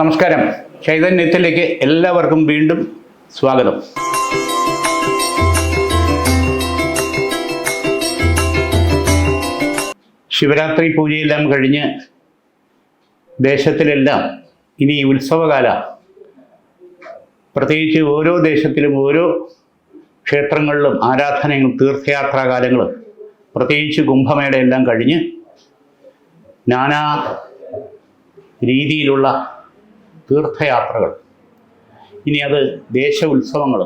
നമസ്കാരം. ചൈതന്യത്തിലേക്ക് എല്ലാവർക്കും വീണ്ടും സ്വാഗതം. ശിവരാത്രി പൂജയെല്ലാം കഴിഞ്ഞ് ദേശത്തിലെല്ലാം ഇനി ഉത്സവകാല. പ്രത്യേകിച്ച് ഓരോ ദേശത്തിലും ഓരോ ക്ഷേത്രങ്ങളിലും ആരാധനകളും തീർത്ഥയാത്രാകാലങ്ങളും പ്രത്യേകിച്ച് കുംഭമേളയെല്ലാം കഴിഞ്ഞ് നാനാ രീതിയിലുള്ള തീർത്ഥയാത്രകൾ. ഇനി അത് ദേശ ഉത്സവങ്ങൾ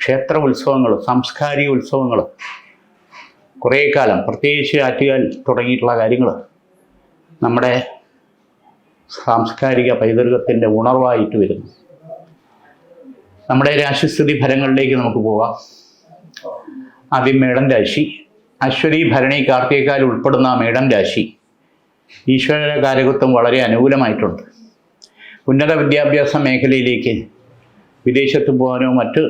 ക്ഷേത്ര ഉത്സവങ്ങൾ സാംസ്കാരിക ഉത്സവങ്ങൾ കുറേ കാലം പ്രത്യേകിച്ച് ആറ്റുകാൽ തുടങ്ങിയിട്ടുള്ള കാര്യങ്ങൾ നമ്മുടെ സാംസ്കാരിക പൈതൃകത്തിന്റെ ഉണർവായിട്ട് വരുന്നു. നമ്മുടെ രാശിസ്ഥിതി ഫലങ്ങളിലേക്ക് നമുക്ക് പോകാം ആദ്യം മേടം രാശി. അശ്വതി ഭരണി കാർത്തികക്കാൽ ഉൾപ്പെടുന്ന മേടം രാശി ഈശ്വര കാരകത്വം വളരെ അനുകൂലമായിട്ടുണ്ട്. ഉന്നത വിദ്യാഭ്യാസ മേഖലയിലേക്ക് വിദേശത്ത് പോകാനോ മറ്റ്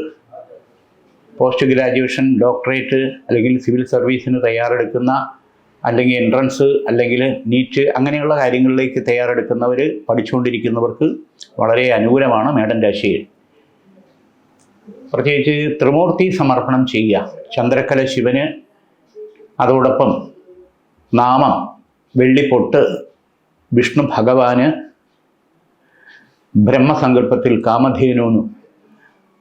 പോസ്റ്റ് ഗ്രാജുവേഷൻ ഡോക്ടറേറ്റ് അല്ലെങ്കിൽ സിവിൽ സർവീസിന് തയ്യാറെടുക്കുന്ന അല്ലെങ്കിൽ എൻട്രൻസ് അല്ലെങ്കിൽ നീറ്റ് അങ്ങനെയുള്ള കാര്യങ്ങളിലേക്ക് തയ്യാറെടുക്കുന്നവർ പഠിച്ചുകൊണ്ടിരിക്കുന്നവർക്ക് വളരെ അനുകൂലമാണ് മേഡം രാശിയിൽ. പ്രത്യേകിച്ച് ത്രിമൂർത്തി സമർപ്പണം ചെയ്യുക. ചന്ദ്രക്കല ശിവന് അതോടൊപ്പം നാമം വെള്ളിപ്പൊട്ട് വിഷ്ണു ഭഗവാന് ബ്രഹ്മസങ്കല്പത്തിൽ കാമധേനൂന്ന്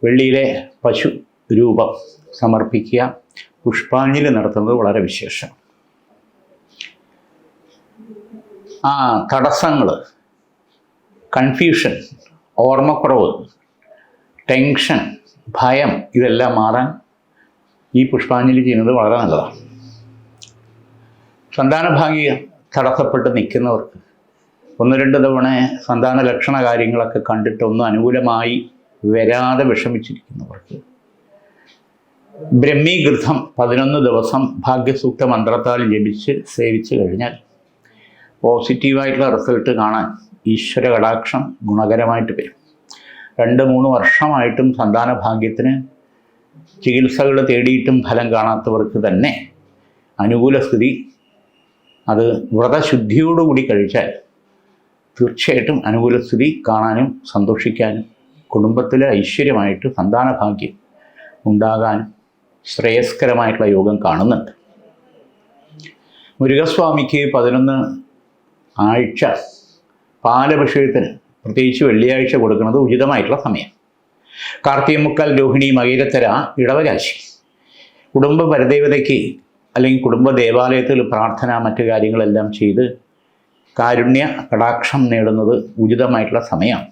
വെള്ളിയിലെ പശു രൂപം സമർപ്പിക്കുക പുഷ്പാഞ്ജലി നടത്തുന്നത് വളരെ വിശേഷം. ആ തടസ്സങ്ങൾ കൺഫ്യൂഷൻ ഓർമ്മക്കുറവ് ടെൻഷൻ ഭയം ഇതെല്ലാം മാറാൻ ഈ പുഷ്പാഞ്ജലി ചെയ്യുന്നത് വളരെ നല്ലതാണ്. സന്താനഭാഗ്യ തടസ്സപ്പെട്ട് നിൽക്കുന്നവർക്ക് ഒന്ന് രണ്ട് തവണ സന്താന ലക്ഷണ കാര്യങ്ങളൊക്കെ കണ്ടിട്ട് ഒന്നും അനുകൂലമായി വരാതെ വിഷമിച്ചിരിക്കുന്നവർക്ക് ബ്രഹ്മീകൃതം പതിനൊന്ന് ദിവസം ഭാഗ്യസൂക്ത മന്ത്രത്താൽ ജപിച്ച് സേവിച്ചു കഴിഞ്ഞാൽ പോസിറ്റീവായിട്ടുള്ള റിസൾട്ട് കാണാൻ ഈശ്വര കടാക്ഷം ഗുണകരമായിട്ട് വരും. രണ്ട് മൂന്ന് വർഷമായിട്ടും സന്താന ഭാഗ്യത്തിന് ചികിത്സകൾ തേടിയിട്ടും ഫലം കാണാത്തവർക്ക് തന്നെ അനുകൂല സ്ഥിതി. അത് വ്രതശുദ്ധിയോടുകൂടി കഴിച്ചാൽ തീർച്ചയായിട്ടും അനുകൂല സ്ഥിതി കാണാനും സന്തോഷിക്കാനും കുടുംബത്തിലെ ഐശ്വര്യമായിട്ട് സന്താന ഭാഗ്യം ഉണ്ടാകാനും ശ്രേയസ്കരമായിട്ടുള്ള യോഗം കാണുന്നുണ്ട്. മുരുകസ്വാമിക്ക് പതിനൊന്ന് ആഴ്ച പാലഭിഷേകത്തിന് പ്രത്യേകിച്ച് വെള്ളിയാഴ്ച കൊടുക്കുന്നത് ഉചിതമായിട്ടുള്ള സമയം. കാർത്തിക മുക്കാൽ രോഹിണി മകീരത്തര ഇടവരാശി. കുടുംബ പരദേവതയ്ക്ക് അല്ലെങ്കിൽ കുടുംബ ദേവാലയത്തിൽ പ്രാർത്ഥന മറ്റു കാര്യങ്ങളെല്ലാം ചെയ്ത് കാരുണ്യ കടാക്ഷം നേടുന്നത് ഉചിതമായിട്ടുള്ള സമയമാണ്.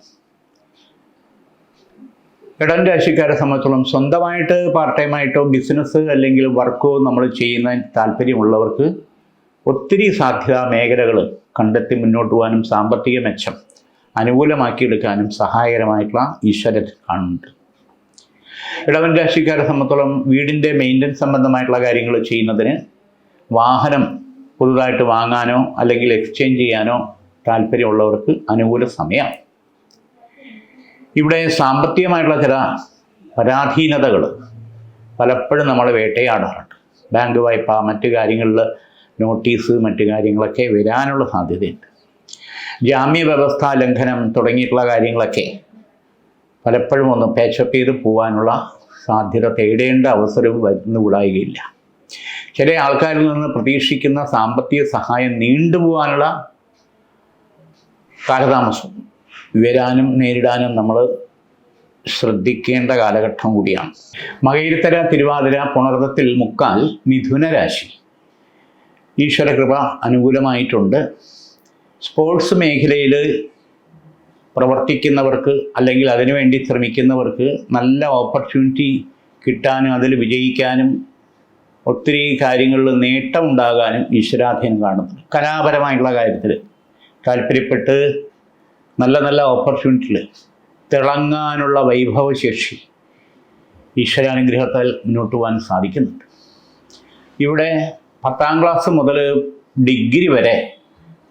ഇടൻ രാശിക്കാരെ സംബന്ധിച്ചോളം സ്വന്തമായിട്ട് പാർട്ട് ടൈമായിട്ടോ ബിസിനസ് അല്ലെങ്കിൽ വർക്കോ നമ്മൾ ചെയ്യുന്ന താല്പര്യമുള്ളവർക്ക് ഒത്തിരി സാധ്യതാ മേഖലകൾ കണ്ടെത്തി മുന്നോട്ട് പോകാനും സാമ്പത്തിക മെച്ചം അനുകൂലമാക്കിയെടുക്കാനും സഹായകരമായിട്ടുള്ള ഈശ്വരൻ കാണുന്നുണ്ട്. ഇടവൻ രാശിക്കാരെ സംബന്ധിച്ചോളം വീടിന്റെ മെയിന്റനൻസ് സംബന്ധമായിട്ടുള്ള കാര്യങ്ങൾ ചെയ്യുന്നതിന് വാഹനം പുതുതായിട്ട് വാങ്ങാനോ അല്ലെങ്കിൽ എക്സ്ചേഞ്ച് ചെയ്യാനോ താല്പര്യമുള്ളവർക്ക് അനുകൂല സമയമാണ്. ഇവിടെ സാമ്പത്തികമായിട്ടുള്ള ചില പരാധീനതകൾ പലപ്പോഴും നമ്മൾ വേട്ടയാടാറുണ്ട്. ബാങ്ക് വായ്പ മറ്റു കാര്യങ്ങളിൽ നോട്ടീസ് മറ്റു കാര്യങ്ങളൊക്കെ വരാനുള്ള സാധ്യതയുണ്ട്. ജാമ്യ വ്യവസ്ഥ ലംഘനം തുടങ്ങിയിട്ടുള്ള കാര്യങ്ങളൊക്കെ പലപ്പോഴും ഒന്ന് പേച്ചപ്പ് ചെയ്ത് പോകാനുള്ള സാധ്യത തേടേണ്ട അവസരവും വരുന്നുകൂടായികയില്ല. ചില ആൾക്കാരിൽ നിന്ന് പ്രതീക്ഷിക്കുന്ന സാമ്പത്തിക സഹായം നീണ്ടുപോകാനുള്ള കാലതാമസം. വരാനും നേരിടാനും നമ്മൾ ശ്രദ്ധിക്കേണ്ട കാലഘട്ടം കൂടിയാണ്. മകയിരത്തര തിരുവാതിര പുണർത്തത്തിൽ മുക്കാൽ മിഥുന രാശി. ഈശ്വരകൃപ അനുകൂലമായിട്ടുണ്ട്. സ്പോർട്സ് മേഖലയിൽ പ്രവർത്തിക്കുന്നവർക്ക് അല്ലെങ്കിൽ അതിനുവേണ്ടി ശ്രമിക്കുന്നവർക്ക് നല്ല ഓപ്പർച്യൂണിറ്റി കിട്ടാനും അതിൽ വിജയിക്കാനും ഒത്തിരി കാര്യങ്ങളിൽ നേട്ടം ഉണ്ടാകാനും ഈശ്വരാധീനം കാണുന്നുണ്ട് കലാപരമായിട്ടുള്ള കാര്യത്തിൽ താല്പര്യപ്പെട്ട് നല്ല നല്ല ഓപ്പർച്യൂണിറ്റിയിൽ തിളങ്ങാനുള്ള വൈഭവശേഷി ഈശ്വരാനുഗ്രഹത്താൽ മുന്നോട്ട് പോകാൻ സാധിക്കുന്നുണ്ട്. ഇവിടെ പത്താം ക്ലാസ് മുതൽ ഡിഗ്രി വരെ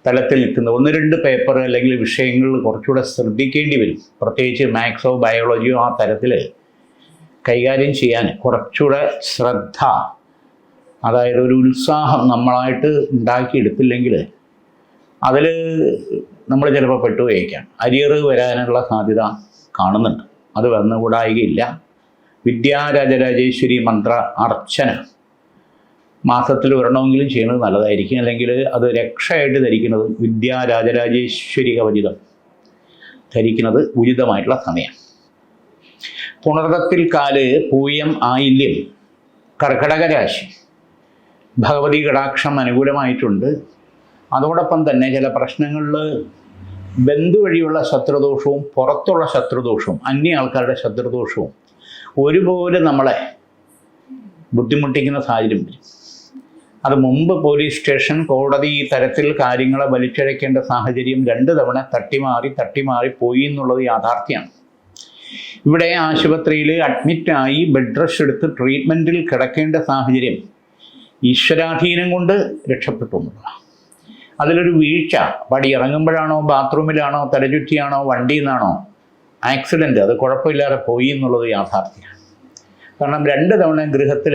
തലത്തിൽ നിൽക്കുന്ന ഒന്ന് രണ്ട് പേപ്പർ അല്ലെങ്കിൽ വിഷയങ്ങളിൽ കുറച്ചുകൂടെ ശ്രദ്ധിക്കേണ്ടി വരും. പ്രത്യേകിച്ച് മാത്സോ ബയോളജിയോ ആ തരത്തിൽ കൈകാര്യം ചെയ്യാൻ കുറച്ചുകൂടെ ശ്രദ്ധ അതായത് ഒരു ഉത്സാഹം നമ്മളായിട്ട് ഉണ്ടാക്കിയെടുത്തില്ലെങ്കിൽ അതിൽ നമ്മൾ ചിലപ്പോൾ പെട്ടുപോയേക്കാം. അരിയറ് വരാനുള്ള സാധ്യത കാണുന്നുണ്ട്. അത് വന്നുകൂടായികയില്ല. വിദ്യാരാജരാജേശ്വരി മന്ത്ര അർച്ചന. മാസത്തിൽ ഒരെണ്ണമെങ്കിലും ചെയ്യുന്നത് നല്ലതായിരിക്കും. അല്ലെങ്കിൽ അത് രക്ഷയായിട്ട് ധരിക്കുന്നത് വിദ്യാരാജരാജേശ്വരി കവചിതം ധരിക്കുന്നത് ഉചിതമായിട്ടുള്ള സമയം. പുണർത്തിൽ കാൽ പൂയം ആയില്യം കർക്കടക രാശി ഭഗവതി കടാക്ഷം അനുകൂലമായിട്ടുണ്ട്. അതോടൊപ്പം തന്നെ ചില പ്രശ്നങ്ങളിൽ ബന്ധു വഴിയുള്ള ശത്രുദോഷവും പുറത്തുള്ള ശത്രുദോഷവും അന്യ ആൾക്കാരുടെ ശത്രുദോഷവും ഒരുപോലെ നമ്മളെ ബുദ്ധിമുട്ടിക്കുന്ന സാഹചര്യം വരും. അത് മുമ്പ് പോലീസ് സ്റ്റേഷൻ കോടതി ഈ തരത്തിൽ കാര്യങ്ങളെ വലിച്ചഴക്കേണ്ട സാഹചര്യം രണ്ട് തവണ തട്ടിമാറി തട്ടിമാറി പോയി എന്നുള്ളത് യാഥാർത്ഥ്യമാണ്. ഇവിടെ ആശുപത്രിയിൽ അഡ്മിറ്റായി ബെഡ് റെസ്റ്റ് എടുത്ത് ട്രീറ്റ്മെന്റിൽ കിടക്കേണ്ട സാഹചര്യം ഈശ്വരാധീനം കൊണ്ട് രക്ഷപ്പെട്ടു എന്നുള്ളതാണ് അതിലൊരു വീഴ്ച പടി ഇറങ്ങുമ്പോഴാണോ ബാത്റൂമിലാണോ തലചുറ്റിയാണോ വണ്ടിയിൽ നിന്നാണോ ആക്സിഡന്റ് അത് കുഴപ്പമില്ലാതെ പോയി എന്നുള്ളത് യാഥാർത്ഥ്യമാണ്. കാരണം രണ്ട് തവണ ഗൃഹത്തിൽ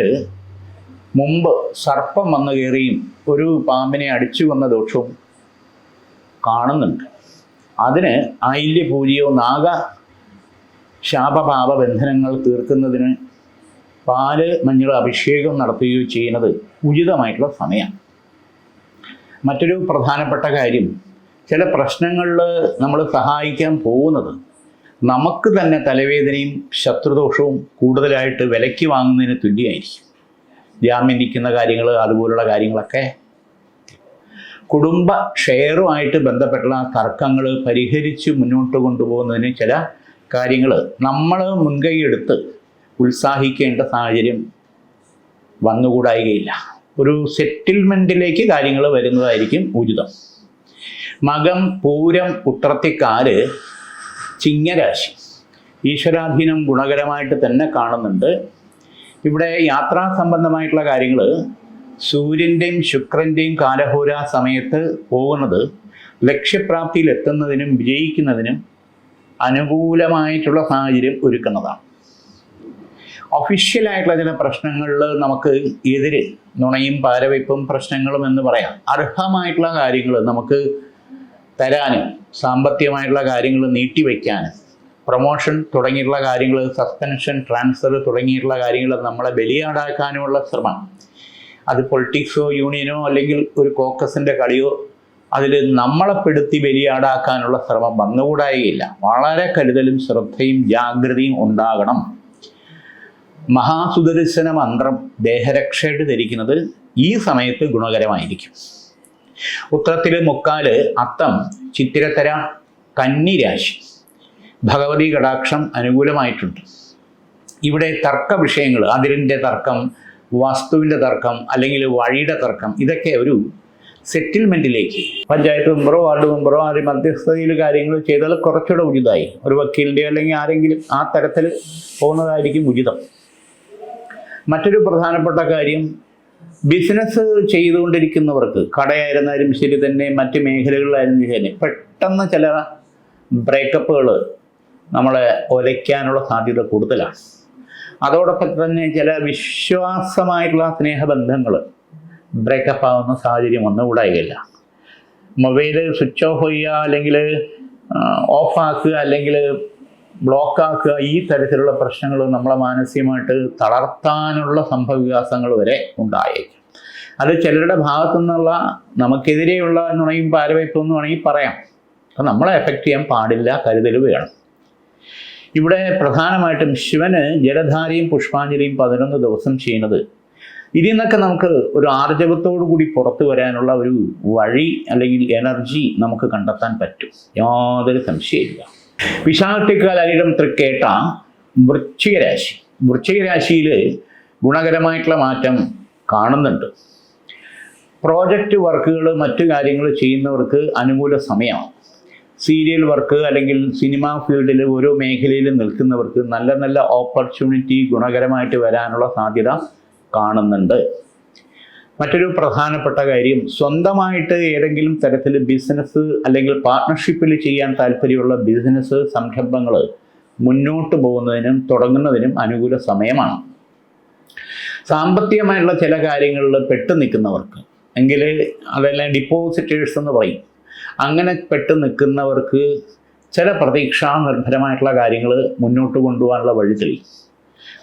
മുമ്പ് സർപ്പം വന്നു കയറിയും ഒരു പാമ്പിനെ അടിച്ചു വന്ന ദോഷവും കാണുന്നുണ്ട്. അതിന് ആയില്യ പൂജയോ നാഗ ശാപപാപ ബന്ധനങ്ങൾ തീർക്കുന്നതിന് പാൽ മഞ്ഞൾ അഭിഷേകം നടത്തുകയോ ചെയ്യുന്നത് ഉചിതമായിട്ടുള്ള സമയമാണ് മറ്റൊരു പ്രധാനപ്പെട്ട കാര്യം ചില പ്രശ്നങ്ങളിൽ നമ്മൾ സഹായിക്കാൻ പോകുന്നത് നമുക്ക് തന്നെ തലവേദനയും ശത്രുദോഷവും കൂടുതലായിട്ട് വിലയ്ക്ക് വാങ്ങുന്നതിന് തുല്യമായിരിക്കും. ജാമ്യം നിൽക്കുന്ന കാര്യങ്ങൾ അതുപോലുള്ള കാര്യങ്ങളൊക്കെ കുടുംബ ഷെയറുമായിട്ട് ബന്ധപ്പെട്ടുള്ള തർക്കങ്ങൾ പരിഹരിച്ച് മുന്നോട്ട് കൊണ്ടുപോകുന്നതിന് ചില കാര്യങ്ങൾ നമ്മൾ മുൻകൈ എടുത്ത് ഉത്സാഹിക്കേണ്ട സാഹചര്യം വന്നുകൂടായികയില്ല. ഒരു സെറ്റിൽമെന്റിലേക്ക് കാര്യങ്ങൾ വരുന്നതായിരിക്കും ഉചിതം. മകം പൂരം ഉത്രത്തിക്കാൽ ചിങ്ങരാശി ഈശ്വരാധീനം ഗുണകരമായിട്ട് തന്നെ കാണുന്നുണ്ട്. ഇവിടെ യാത്രാ സംബന്ധമായിട്ടുള്ള കാര്യങ്ങൾ സൂര്യന്റെയും ശുക്രന്റെയും കാലഹോര സമയത്ത് പോകുന്നത് ലക്ഷ്യപ്രാപ്തിയിൽ എത്തുന്നതിനും വിജയിക്കുന്നതിനും അനുകൂലമായിട്ടുള്ള സാഹചര്യം ഒരുക്കുന്നതാണ്. ഒഫീഷ്യലായിട്ടുള്ള ചില പ്രശ്നങ്ങളിൽ നമുക്ക് എതിര് നുണയും പാരവയ്പ്പും പ്രശ്നങ്ങളും എന്ന് പറയാം. അർഹമായിട്ടുള്ള കാര്യങ്ങൾ നമുക്ക് തരാനും സാമ്പത്തികമായിട്ടുള്ള കാര്യങ്ങൾ നീട്ടിവെക്കാനും പ്രൊമോഷൻ തുടങ്ങിയിട്ടുള്ള കാര്യങ്ങൾ സസ്പെൻഷൻ ട്രാൻസ്ഫർ തുടങ്ങിയിട്ടുള്ള കാര്യങ്ങൾ നമ്മളെ ബലിയാടാക്കാനുമുള്ള ശ്രമം. അത് പൊളിറ്റിക്സോ യൂണിയനോ അല്ലെങ്കിൽ ഒരു കോക്കസിന്റെ കളിയോ അതിൽ നമ്മളെപ്പെടുത്തി ബലിയാടാക്കാനുള്ള ശ്രമം വന്നുകൂടായില്ല വളരെ കരുതലും ശ്രദ്ധയും ജാഗ്രതയും ഉണ്ടാകണം. മഹാസുദർശന മന്ത്രം ദേഹരക്ഷയായിട്ട് ധരിക്കുന്നത് ഈ സമയത്ത് ഗുണകരമായിരിക്കും. ഉത്തരത്തിൽ മുക്കാൽ അത്തം ചിത്തിരത്തര കന്നിരാശി. ഭഗവതി കടാക്ഷം അനുകൂലമായിട്ടുണ്ട്. ഇവിടെ തർക്ക വിഷയങ്ങൾ അതിരിന്റെ തർക്കം വസ്തുവിന്റെ തർക്കം അല്ലെങ്കിൽ വഴിയുടെ തർക്കം ഇതൊക്കെ ഒരു സെറ്റിൽമെന്റിലേക്ക്. പഞ്ചായത്ത് മെമ്പറോ വാർഡ് മെമ്പറോ ആര് മധ്യസ്ഥതയിൽ കാര്യങ്ങൾ ചെയ്താൽ കുറച്ചുകൂടെ ഉചിതമായി. ഒരു വക്കീലിന്റെയോ അല്ലെങ്കിൽ ആരെങ്കിലും ആ തരത്തിൽ പോകുന്നതായിരിക്കും ഉചിതം. മറ്റൊരു പ്രധാനപ്പെട്ട കാര്യം ബിസിനസ് ചെയ്തുകൊണ്ടിരിക്കുന്നവർക്ക് കടയായിരുന്നാലും ശരി തന്നെ മറ്റ് മേഖലകളിലായിരുന്നു ശരി പെട്ടെന്ന് ചില ബ്രേക്കപ്പുകൾ നമ്മളെ ഒലയ്ക്കാനുള്ള സാധ്യത കൂടുതലാണ്. അതോടൊപ്പം തന്നെ ചില വിശ്വാസമായിട്ടുള്ള സ്നേഹബന്ധങ്ങൾ ബ്രേക്കപ്പ് ആവുന്ന സാഹചര്യം ഒന്നും ഉണ്ടായില്ല മൊബൈൽ സ്വിച്ച് ഓഫ് ചെയ്യുക അല്ലെങ്കിൽ ഓഫ് ആക്കുക അല്ലെങ്കിൽ ബ്ലോക്ക് ആക്കുക ഈ തരത്തിലുള്ള പ്രശ്നങ്ങൾ നമ്മളെ മാനസികമായിട്ട് തളർത്താനുള്ള സംഭവവികാസങ്ങൾ വരെ ഉണ്ടായേക്കും. അത് ചിലരുടെ ഭാഗത്തു നിന്നുള്ള നമുക്കെതിരെയുള്ള നുണയും പാരവയ്പും എന്ന് വേണമെങ്കിൽ പറയാം. അപ്പം നമ്മളെ എഫക്റ്റ് ചെയ്യാൻ പാടില്ല കരുതൽ വേണം. ഇവിടെ പ്രധാനമായിട്ടും ശിവന് ജലധാരയും പുഷ്പാഞ്ജലിയും പതിനൊന്ന് ദിവസം ചെയ്യുന്നത്. ഇതിൽ നിന്നൊക്കെ നമുക്ക് ഒരു ആർജവത്തോടു കൂടി പുറത്തു വരാനുള്ള ഒരു വഴി അല്ലെങ്കിൽ എനർജി നമുക്ക് കണ്ടെത്താൻ പറ്റും. യാതൊരു സംശയമില്ല വിശാഖത്തിക്കാലം തൃക്കേട്ട വൃശ്ചികരാശി. വൃശ്ചികരാശിയിൽ ഗുണകരമായിട്ടുള്ള മാറ്റം കാണുന്നുണ്ട്. പ്രോജക്റ്റ് വർക്കുകൾ മറ്റു കാര്യങ്ങൾ ചെയ്യുന്നവർക്ക് അനുകൂല സമയമാണ്. സീരിയൽ വർക്ക് അല്ലെങ്കിൽ സിനിമ ഫീൽഡിൽ ഓരോ മേഖലയിലും നിൽക്കുന്നവർക്ക് നല്ല നല്ല ഓപ്പർച്യൂണിറ്റി ഗുണകരമായിട്ട് വരാനുള്ള സാധ്യത കാണുന്നുണ്ട്. മറ്റൊരു പ്രധാനപ്പെട്ട കാര്യം സ്വന്തമായിട്ട് ഏതെങ്കിലും തരത്തിൽ ബിസിനസ് അല്ലെങ്കിൽ പാർട്ട്ണർഷിപ്പിൽ ചെയ്യാൻ താല്പര്യമുള്ള ബിസിനസ് സംരംഭങ്ങൾ മുന്നോട്ട് പോകുന്നതിനും തുടങ്ങുന്നതിനും അനുകൂല സമയമാണ്. സാമ്പത്തികമായിട്ടുള്ള ചില കാര്യങ്ങളിൽ പെട്ടു നിൽക്കുന്നവർക്ക് എങ്കിൽ അതെല്ലാം ഡിപ്പോസിറ്റേഴ്സ് എന്ന് പറയും അങ്ങനെ പെട്ട് നിൽക്കുന്നവർക്ക് ചില പ്രതീക്ഷാ നിർഭരമായിട്ടുള്ള കാര്യങ്ങൾ മുന്നോട്ട് കൊണ്ടുപോകാനുള്ള വഴി തെളിയും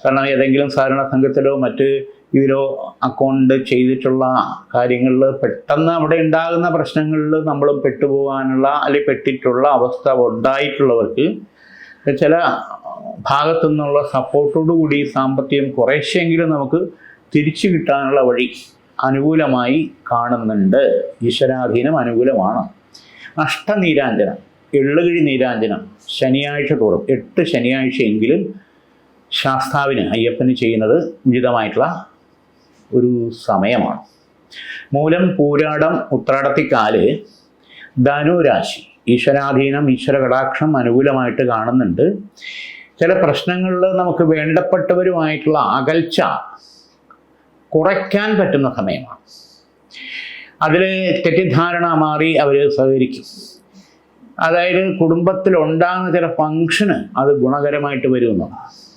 കാരണം ഏതെങ്കിലും സാധാരണ സംഘത്തിലോ മറ്റ് ഇതിലോ അക്കൗണ്ട് ചെയ്തിട്ടുള്ള കാര്യങ്ങളിൽ പെട്ടെന്ന് അവിടെ ഉണ്ടാകുന്ന പ്രശ്നങ്ങളിൽ നമ്മൾ പെട്ടുപോകാനുള്ള അല്ലെങ്കിൽ പെട്ടിട്ടുള്ള അവസ്ഥ ഉണ്ടായിട്ടുള്ളവർക്ക് ചില ഭാഗത്തു നിന്നുള്ള സപ്പോർട്ടോടു കൂടി സാമ്പത്തികം കുറേശ്ശെങ്കിലും നമുക്ക് തിരിച്ചു കിട്ടാനുള്ള വഴി അനുകൂലമായി കാണുന്നുണ്ട്. ഈശ്വരാധീനം അനുകൂലമാണ്. അഷ്ടനീരാഞ്ജനം എള്ളുകിഴി നീരാഞ്ജനം ശനിയാഴ്ച തോറും എട്ട് ശനിയാഴ്ചയെങ്കിലും ശാസ്താവിന് അയ്യപ്പന് ചെയ്യുന്നത് ഉചിതമായിട്ടുള്ള ഒരു സമയമാണ്. മൂലം പൂരാടം ഉത്രാടത്തിക്കാൽ ധനുരാശി. ഈശ്വരാധീനം ഈശ്വര കടാക്ഷം അനുകൂലമായിട്ട് കാണുന്നുണ്ട്. ചില പ്രശ്നങ്ങളിൽ നമുക്ക് വേണ്ടപ്പെട്ടവരുമായിട്ടുള്ള അകൽച്ച കുറയ്ക്കാൻ പറ്റുന്ന സമയമാണ്. അതിൽ തെറ്റിദ്ധാരണ മാറി അവർ സഹകരിക്കും. അതായത് കുടുംബത്തിലുണ്ടാകുന്ന ചില ഫങ്ഷന് അത് ഗുണകരമായിട്ട് വരുമെന്നുള്ളതാണ്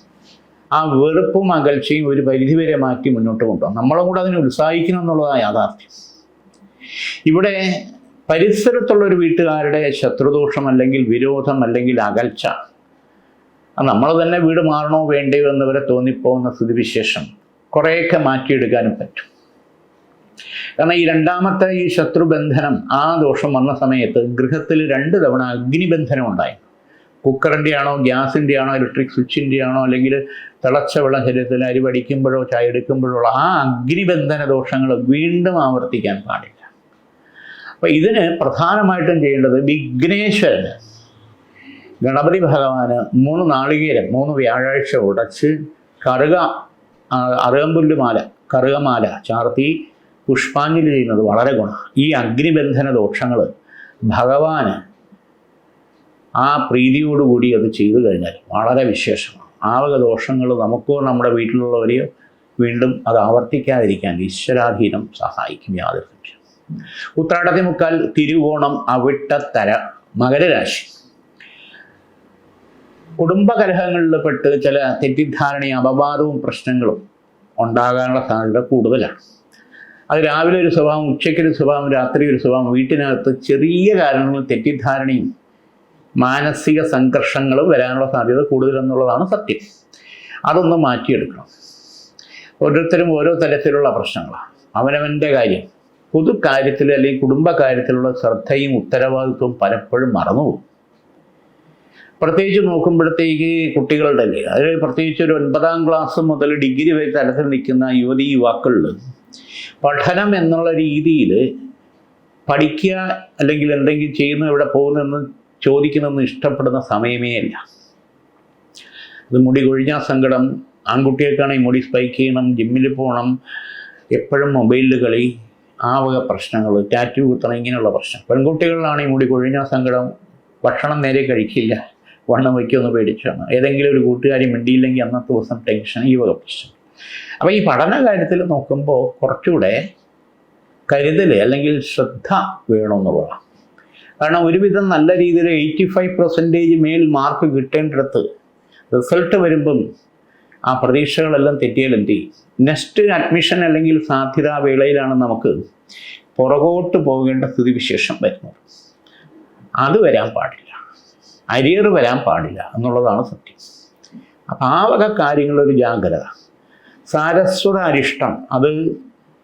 ആ വെറുപ്പും അകൽച്ചയും ഒരു പരിധിവരെ മാറ്റി മുന്നോട്ട് കൊണ്ടുപോകാം നമ്മളും കൂടെ അതിനെ ഉത്സാഹിക്കണം എന്നുള്ളതാണ് യാഥാർത്ഥ്യം. ഇവിടെ പരിസരത്തുള്ള ഒരു വീട്ടുകാരുടെ ശത്രുദോഷം അല്ലെങ്കിൽ വിരോധം അല്ലെങ്കിൽ അകൽച്ച നമ്മൾ തന്നെ വീട് മാറണോ വേണ്ടയോ എന്നവരെ തോന്നിപ്പോകുന്ന സ്ഥിതിവിശേഷം കുറേയൊക്കെ മാറ്റിയെടുക്കാനും പറ്റും. കാരണം ഈ രണ്ടാമത്തെ ഈ ശത്രുബന്ധനം ആ ദോഷം വന്ന സമയത്ത് ഗൃഹത്തിൽ രണ്ട് തവണ അഗ്നിബന്ധനം ഉണ്ടായി. കുക്കറിന്റെ ആണോ ഗ്യാസിന്റെ ആണോ ഇലക്ട്രിക് സ്വിച്ചിന്റെ ആണോ അല്ലെങ്കിൽ തിളച്ച വെള്ളം ശരീരത്തിൽ അരി വടിക്കുമ്പോഴോ ചായ എടുക്കുമ്പോഴോ ഉള്ള ആ അഗ്നിബന്ധന ദോഷങ്ങൾ വീണ്ടും ആവർത്തിക്കാൻ പാടില്ല. അപ്പം ഇതിന് പ്രധാനമായിട്ടും ചെയ്യേണ്ടത് വിഘ്നേശ്വരന് ഗണപതി ഭഗവാന് മൂന്ന് നാളികേരം മൂന്ന് വ്യാഴാഴ്ച ഉടച്ച് കറുക അറുകമ്പുല്ലുമാല കറുകമാല ചാർത്തി പുഷ്പാഞ്ജലി ചെയ്യുന്നത് വളരെ ഗുണമാണ്. ഈ അഗ്നിബന്ധന ദോഷങ്ങൾ ഭഗവാന് ആ പ്രീതിയോടുകൂടി അത് ചെയ്തു കഴിഞ്ഞാൽ വളരെ വിശേഷമാണ്. ആവക ദോഷങ്ങൾ നമുക്കോ നമ്മുടെ വീട്ടിലുള്ളവരെയോ വീണ്ടും അത് ആവർത്തിക്കാതിരിക്കാൻ ഈശ്വരാധീനം സഹായിക്കും യാതൊരു സംശയം ഉത്രാടത്തി മുക്കാൽ തിരുവോണം അവിട്ടത്തര മകരരാശി. കുടുംബകലഹങ്ങളിൽ പെട്ട് ചില തെറ്റിദ്ധാരണയും അപവാദവും പ്രശ്നങ്ങളും ഉണ്ടാകാനുള്ള സാധ്യത കൂടുതലാണ്. അത് രാവിലെ ഒരു സ്വഭാവം ഉച്ചയ്ക്കൊരു സ്വഭാവം രാത്രി ഒരു സ്വഭാവം വീട്ടിനകത്ത് ചെറിയ കാരണങ്ങൾ തെറ്റിദ്ധാരണയും മാനസിക സംഘർഷങ്ങൾ വരാനുള്ള സാധ്യത കൂടുതലെന്നുള്ളതാണ് സത്യം. അതൊന്ന് മാറ്റിയെടുക്കണം. ഓരോരുത്തരും ഓരോ തരത്തിലുള്ള പ്രശ്നങ്ങളാണ്. അവനവന്റെ കാര്യം. പൊതു കാര്യത്തിൽ അല്ലെങ്കിൽ കുടുംബ കാര്യത്തിലുള്ള ശ്രദ്ധയും ഉത്തരവാദിത്വവും പലപ്പോഴും മറന്നുപോകും. പ്രത്യേകിച്ച് നോക്കുമ്പോഴത്തേക്ക് കുട്ടികളുടെ അല്ലേ? അതിൽ പ്രത്യേകിച്ച് ഒരു ഒൻപതാം ക്ലാസ് മുതൽ ഡിഗ്രി വരെ തലത്തിൽ നിൽക്കുന്ന യുവതി യുവാക്കളിൽ പഠനം എന്നുള്ള രീതിയിൽ പഠിക്കുക അല്ലെങ്കിൽ എന്തെങ്കിലും ചെയ്യുന്ന ഇവിടെ പോകുന്നതെന്ന് ചോദിക്കുന്നതെന്ന് ഇഷ്ടപ്പെടുന്ന സമയമേ അല്ല അത് മുടി കൊഴിഞ്ഞാൽ സങ്കടം ആൺകുട്ടികൾക്കാണെങ്കിൽ മുടി സ്പൈക്ക് ചെയ്യണം ജിമ്മിൽ പോകണം എപ്പോഴും മൊബൈലിൽ കളി ആ വക പ്രശ്നങ്ങൾ ടാറ്റു കുത്തണം ഇങ്ങനെയുള്ള പ്രശ്നം. പെൺകുട്ടികളിലാണെങ്കിൽ മുടി കൊഴിഞ്ഞാൽ സങ്കടം ഭക്ഷണം നേരെ കഴിക്കില്ല വണ്ണം വയ്ക്കുമെന്ന് പേടിച്ചാണ്. ഏതെങ്കിലും ഒരു കൂട്ടുകാരി മിണ്ടിയില്ലെങ്കിൽ അന്നത്തെ ദിവസം ടെൻഷൻ ഈ വക പ്രശ്നം. അപ്പോൾ ഈ പഠന കാര്യത്തിൽ നോക്കുമ്പോൾ കുറച്ചുകൂടെ കരുതൽ അല്ലെങ്കിൽ ശ്രദ്ധ വേണമെന്നുള്ളതാണ് കാരണം ഒരുവിധം നല്ല രീതിയിൽ എയ്റ്റി ഫൈവ് പെർസെന്റേജ് മേൽ മാർക്ക് കിട്ടേണ്ടിടത്ത് റിസൾട്ട് വരുമ്പം ആ പ്രതീക്ഷകളെല്ലാം ചെയ്യും നെക്സ്റ്റ് അഡ്മിഷൻ അല്ലെങ്കിൽ സാധ്യതാ വേളയിലാണ് നമുക്ക് പുറകോട്ട് പോകേണ്ട സ്ഥിതിവിശേഷം വരുന്നത്. അത് വരാൻ പാടില്ല. അരിയർ വരാൻ പാടില്ല എന്നുള്ളതാണ് സത്യം. അപ്പം ആ വക കാര്യങ്ങളൊരു ജാഗ്രത. സാരസ്വത അരിഷ്ടം. അത്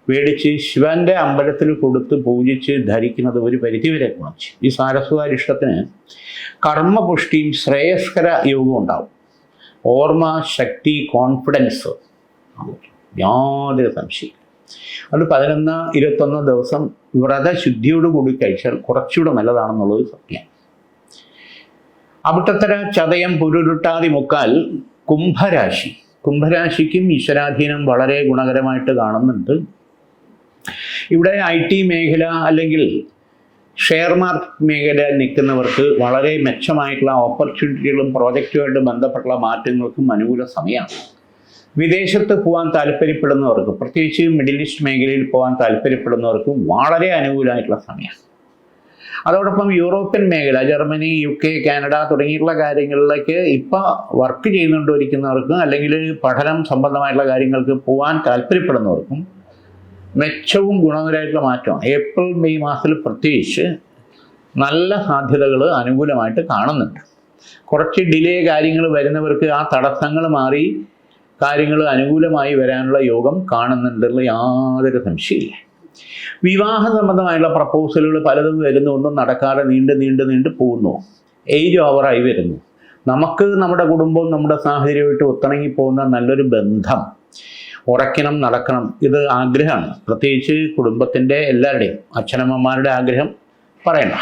മേടിച്ച് ശിവന്റെ അമ്പലത്തിൽ കൊടുത്ത് പൂജിച്ച് ധരിക്കുന്നത് ഒരു പരിധിവരെ കുറച്ച്. ഈ സാരസ്വതാരിഷ്ടത്തിന് കർമ്മപുഷ്ടിയും ശ്രേയസ്കര യോഗവും ഉണ്ടാവും. ഓർമ്മ ശക്തി കോൺഫിഡൻസ്. യാതൊരു സംശയം അത് പതിനൊന്ന് ഇരുപത്തൊന്ന് ദിവസം വ്രതശുദ്ധിയോടുകൂടി കഴിച്ചാൽ കുറച്ചുകൂടെ നല്ലതാണെന്നുള്ളത് സത്യം. അവിട്ടത്തര ചതയം പുരുരുട്ടാതി മുക്കാൽ കുംഭരാശി. കുംഭരാശിക്കും ഈശ്വരാധീനം വളരെ ഗുണകരമായിട്ട് കാണുന്നുണ്ട്. ഇവിടെ ഐ ടി മേഖല അല്ലെങ്കിൽ ഷെയർ മാർക്കറ്റ് മേഖല നിൽക്കുന്നവർക്ക് വളരെ മെച്ചമായിട്ടുള്ള ഓപ്പർച്യൂണിറ്റികളും പ്രോജക്റ്റുമായിട്ട് ബന്ധപ്പെട്ടുള്ള മാറ്റങ്ങൾക്കും അനുകൂല സമയമാണ്. വിദേശത്ത് പോകാൻ താല്പര്യപ്പെടുന്നവർക്ക് പ്രത്യേകിച്ച് മിഡിൽ ഈസ്റ്റ് മേഖലയിൽ പോകാൻ താല്പര്യപ്പെടുന്നവർക്ക് വളരെ അനുകൂലമായിട്ടുള്ള സമയമാണ്. അതോടൊപ്പം യൂറോപ്യൻ മേഖല ജർമ്മനി യു കെ കാനഡ തുടങ്ങിയിട്ടുള്ള കാര്യങ്ങളിലേക്ക് ഇപ്പോൾ വർക്ക് ചെയ്തുകൊണ്ടിരിക്കുന്നവർക്കും അല്ലെങ്കിൽ പഠനം സംബന്ധമായിട്ടുള്ള കാര്യങ്ങൾക്ക് പോകാൻ താല്പര്യപ്പെടുന്നവർക്കും മെച്ചവും ഗുണനിലയായിട്ടുള്ള മാറ്റമാണ്. ഏപ്രിൽ മെയ് മാസത്തിൽ പ്രത്യേകിച്ച് നല്ല സാധ്യതകൾ അനുകൂലമായിട്ട് കാണുന്നുണ്ട്. കുറച്ച് ഡിലേ കാര്യങ്ങൾ വരുന്നവർക്ക് ആ തടസ്സങ്ങൾ മാറി കാര്യങ്ങൾ അനുകൂലമായി വരാനുള്ള യോഗം കാണുന്നുണ്ടെന്നുള്ള യാതൊരു സംശയമില്ല വിവാഹ സംബന്ധമായുള്ള പ്രപ്പോസലുകൾ പലതും വരുന്നു. ഒന്നും നടക്കാതെ നീണ്ട് നീണ്ട് നീണ്ട് പോകുന്നു. ഏജ് ഓവറായി വരുന്നു. നമുക്ക് നമ്മുടെ കുടുംബവും നമ്മുടെ സാഹചര്യമായിട്ട് ഒത്തിണങ്ങി പോകുന്ന നല്ലൊരു ബന്ധം. ഉറയ്ക്കണം നടക്കണം. ഇത് ആഗ്രഹമാണ്. പ്രത്യേകിച്ച് കുടുംബത്തിന്റെ എല്ലാവരുടെയും അച്ഛനമ്മമാരുടെ ആഗ്രഹം പറയണ്ട.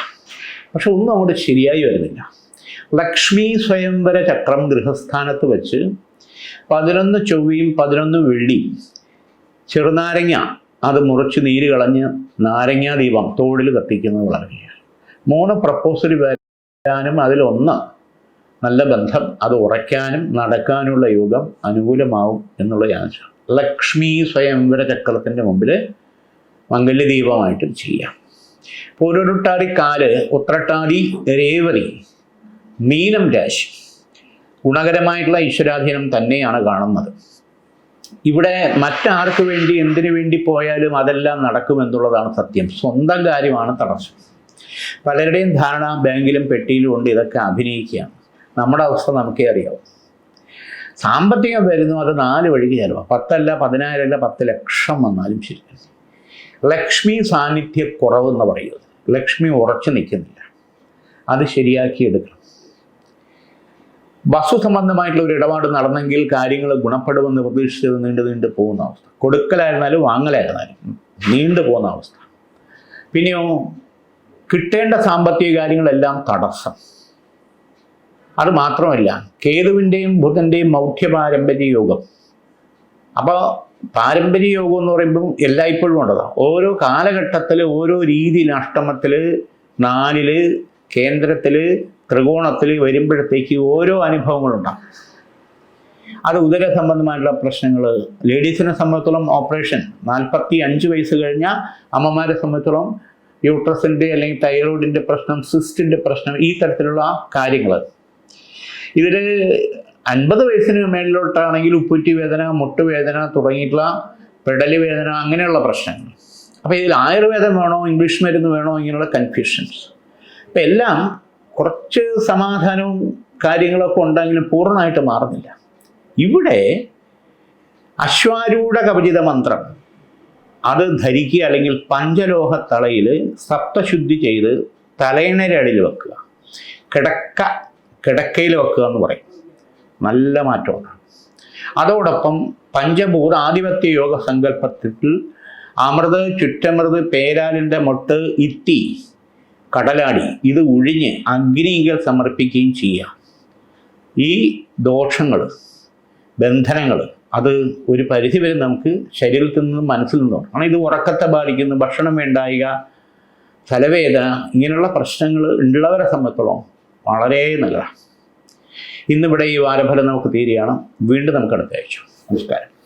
പക്ഷെ ഒന്നും അങ്ങോട്ട് ശരിയായി വരുന്നില്ല. ലക്ഷ്മി സ്വയംവര ചക്രം ഗൃഹസ്ഥാനത്ത് വെച്ച് പതിനൊന്ന് ചൊവ്വയും പതിനൊന്ന് വെള്ളിയും ചെറുനാരങ്ങ അത് മുറിച്ച് നീര് കളഞ്ഞ് നാരങ്ങാ ദീപം തോളിൽ കത്തിക്കുന്നത് വളരെ മൂന്ന് പ്രപ്പോസൽ വരാനും അതിലൊന്ന് നല്ല ബന്ധം അത് ഉറയ്ക്കാനും നടക്കാനുള്ള യോഗം അനുകൂലമാവും എന്നുള്ള യാത്ര ലക്ഷ്മി സ്വയംവര ചക്രത്തിന്റെ മുമ്പിൽ മംഗല്യദീപമായിട്ട് ചെയ്യാം പൂരുരുട്ടാതി കാൽ ഉത്രട്ടാതി രേവതി മീനം രാശി. ഗുണകരമായിട്ടുള്ള ഈശ്വരാധീനം തന്നെയാണ് കാണുന്നത്. ഇവിടെ മറ്റാർക്ക് വേണ്ടി എന്തിനു വേണ്ടി പോയാലും അതെല്ലാം നടക്കുമെന്നുള്ളതാണ് സത്യം. സ്വന്തം കാര്യമാണ് തടസ്സം. പലരുടെയും ധാരണ ബാങ്കിലും പെട്ടിയിലും ഉണ്ട് ഇതൊക്കെ അഭിനയിക്കുകയാണ്. നമ്മുടെ അവസ്ഥ നമുക്കേ അറിയാവും. സാമ്പത്തികം വരുന്നു അത് നാല് വഴിക്ക് ചിലവാണ് പത്തല്ല പതിനായിരം അല്ല പത്ത് ലക്ഷം വന്നാലും ശരി. ലക്ഷ്മി സാന്നിധ്യ കുറവെന്ന് പറയുന്നത്. ലക്ഷ്മി ഉറച്ചു നിൽക്കുന്നില്ല. അത് ശരിയാക്കി എടുക്കണം. വസ്തു സംബന്ധമായിട്ടുള്ള ഒരു ഇടപാട് നടന്നെങ്കിൽ കാര്യങ്ങൾ ഗുണപ്പെടുമെന്ന് പ്രതീക്ഷിച്ചത് നീണ്ടു നീണ്ടു പോകുന്ന അവസ്ഥ. കൊടുക്കലായിരുന്നാലും വാങ്ങലായിരുന്നാലും നീണ്ടു പോകുന്ന അവസ്ഥ. പിന്നെയോ കിട്ടേണ്ട സാമ്പത്തിക കാര്യങ്ങളെല്ലാം തടസ്സം. അത് മാത്രമല്ല കേതുവിന്റെയും ബുധന്റെയും മൗഢ്യ പാരമ്പര്യ യോഗം അപ്പോൾ പാരമ്പര്യ യോഗം എന്ന് പറയുമ്പം എല്ലായ്പ്പോഴും ഉണ്ടതാണ് ഓരോ കാലഘട്ടത്തിൽ ഓരോ രീതിയിൽ അഷ്ടമത്തിൽ നാലിൽ കേന്ദ്രത്തിൽ ത്രികോണത്തിൽ വരുമ്പോഴത്തേക്ക് ഓരോ അനുഭവങ്ങളുണ്ടാകും അത് ഉദര സംബന്ധമായിട്ടുള്ള പ്രശ്നങ്ങൾ ലേഡീസിനെ സംബന്ധിച്ചോളം ഓപ്പറേഷൻ നാൽപ്പത്തി അഞ്ച് വയസ്സ് കഴിഞ്ഞ അമ്മമാരെ സംബന്ധിച്ചോളം യൂട്രസിന്റെ അല്ലെങ്കിൽ തൈറോയിഡിന്റെ പ്രശ്നം സിസ്റ്റിന്റെ പ്രശ്നം ഈ തരത്തിലുള്ള കാര്യങ്ങൾ ഇതിൽ അൻപത് വയസ്സിന് മേളിലോട്ടാണെങ്കിൽ ഉപ്പുറ്റി വേദന മുട്ടുവേദന തുടങ്ങിയിട്ടുള്ള പെടൽ വേദന അങ്ങനെയുള്ള പ്രശ്നങ്ങൾ. അപ്പോൾ ഇതിൽ ആയുർവേദം വേണോ ഇംഗ്ലീഷ് മരുന്ന് വേണോ ഇങ്ങനെയുള്ള കൺഫ്യൂഷൻസ് അപ്പം എല്ലാം കുറച്ച് സമാധാനവും കാര്യങ്ങളൊക്കെ ഉണ്ടെങ്കിലും പൂർണമായിട്ട് മാറുന്നില്ല. ഇവിടെ അശ്വാരൂഢ കവചിത മന്ത്രം. അത് ധരിക്കുക അല്ലെങ്കിൽ പഞ്ചലോഹ തളയിൽ സപ്തശുദ്ധി ചെയ്ത് തലയിണരടിൽ വെക്കുക. കിടക്ക കിടക്കയിൽ വെക്കുക എന്ന് പറയും. നല്ല മാറ്റമാണ് അതോടൊപ്പം പഞ്ചഭൂത ആധിപത്യ യോഗ സങ്കല്പത്തിൽ അമൃത് ചുറ്റമൃത് പേരാലിന്റെ മൊട്ട് ഇത്തി കടലാടി ഇത് ഒഴിഞ്ഞ് അഗ്നിയിൽ സമർപ്പിക്കുകയും ചെയ്യാം ഈ ദോഷങ്ങൾ ബന്ധനങ്ങൾ അത് ഒരു പരിധി വരെ നമുക്ക് ശരീരത്തിൽ നിന്നും മനസ്സിൽ നിന്നും കാരണം ഇത് ഉറക്കത്തെ ബാധിക്കുന്നു ഭക്ഷണം വേണ്ടായിക തലവേദന ഇങ്ങനെയുള്ള പ്രശ്നങ്ങൾ ഉള്ളവരെ സംബന്ധിച്ചോളം വളരെ നല്ലതാണ്. ഇന്നിവിടെ ഈ വാരഫലം നമുക്ക് തീരുകയാണ്. വീണ്ടും നമുക്ക് അടുത്ത ആഴ്ച. നമസ്കാരം.